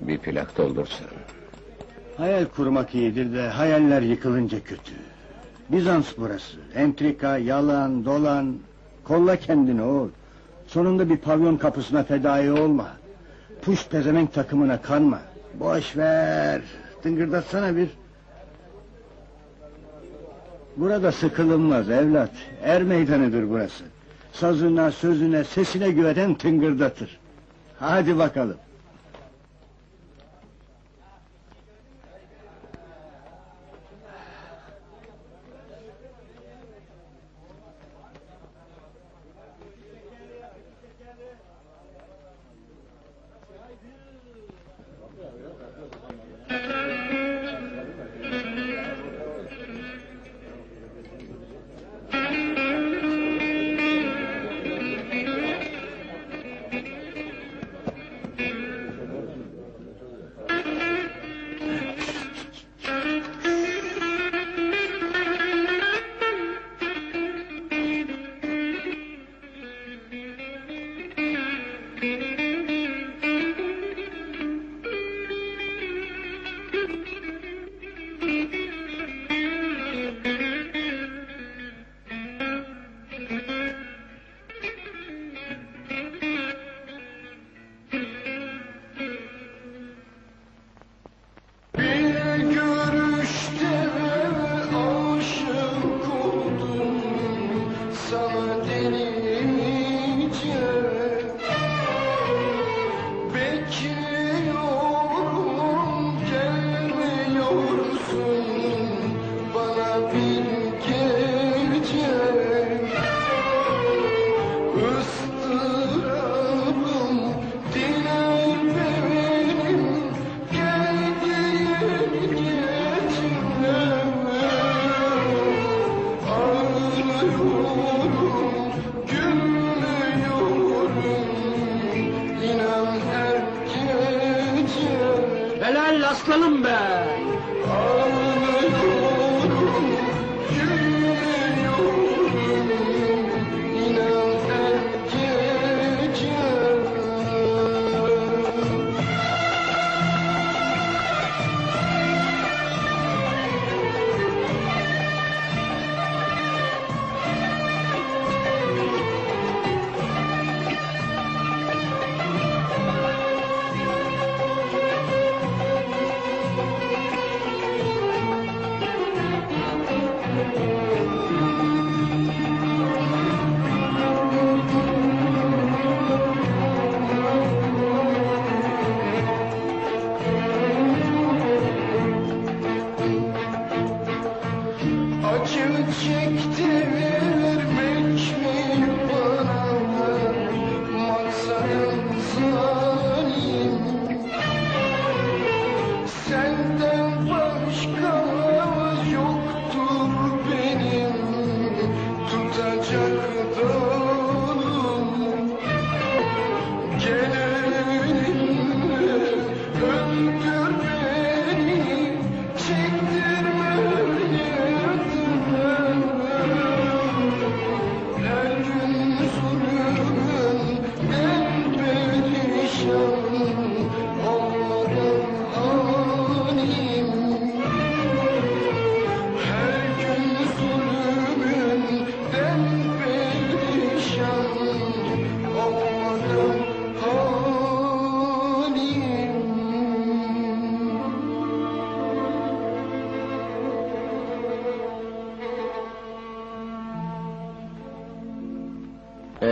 Bir plak doldursan. Hayal kurmak iyidir de hayaller yıkılınca kötü. Bizans burası. Entrika, yalan, dolan. Kolla kendini oğul. Sonunda bir pavyon kapısına fedai olma. Puş pezemenk takımına kanma. Boş ver. Tıngırdatsana bir. Burada sıkılınmaz evlat. Er meydanıdır burası. Sazına, sözüne, sesine güvenen tıngırdatır. Hadi bakalım. Helal aslanım be!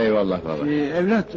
Eyvallah baba. Ee, evlat